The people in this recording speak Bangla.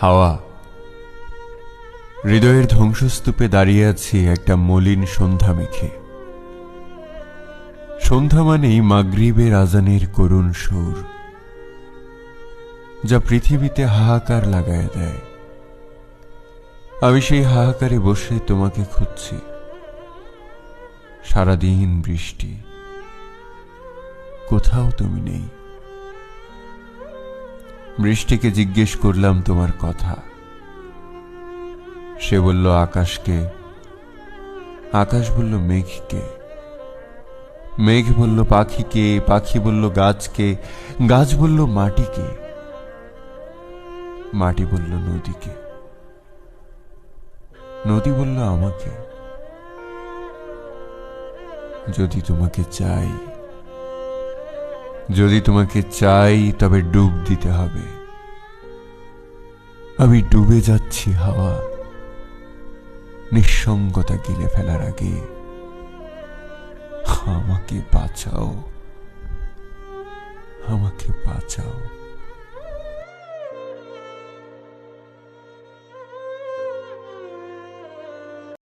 হাওয়া। হৃদয়ের ধ্বংসস্তূপে দাঁড়িয়ে আছি একটা মলিন সন্ধ্যা মেখে সন্ধ্যা মানেই মাগরিবের আজানের করুণ সুর, যা পৃথিবীতে হাহাকার লাগায় দেয়। আমি সেই হাহাকারে বসে তোমাকে খুঁজছি। সারাদিন বৃষ্টি। কোথাও তুমি নেই। বৃষ্টিকে জিজ্ঞেস করলাম তোমার কথা। সে বলল, আকাশকে। আকাশ বলল, মেঘকে। মেঘ বলল, পাখিকে। পাখি বলল, গাছকে। গাছ বলল, মাটিকে। মাটি বলল, নদীকে। নদী বলল, আমাকে। যদি তোমাকে চাই যদি তোমাকে চাই, তবে ডুব দিতে হবে। আমি ডুবে যাচ্ছি, হাওয়া নিঃসঙ্গতা গিলে ফেলার আগে। আমাকে বাঁচাও।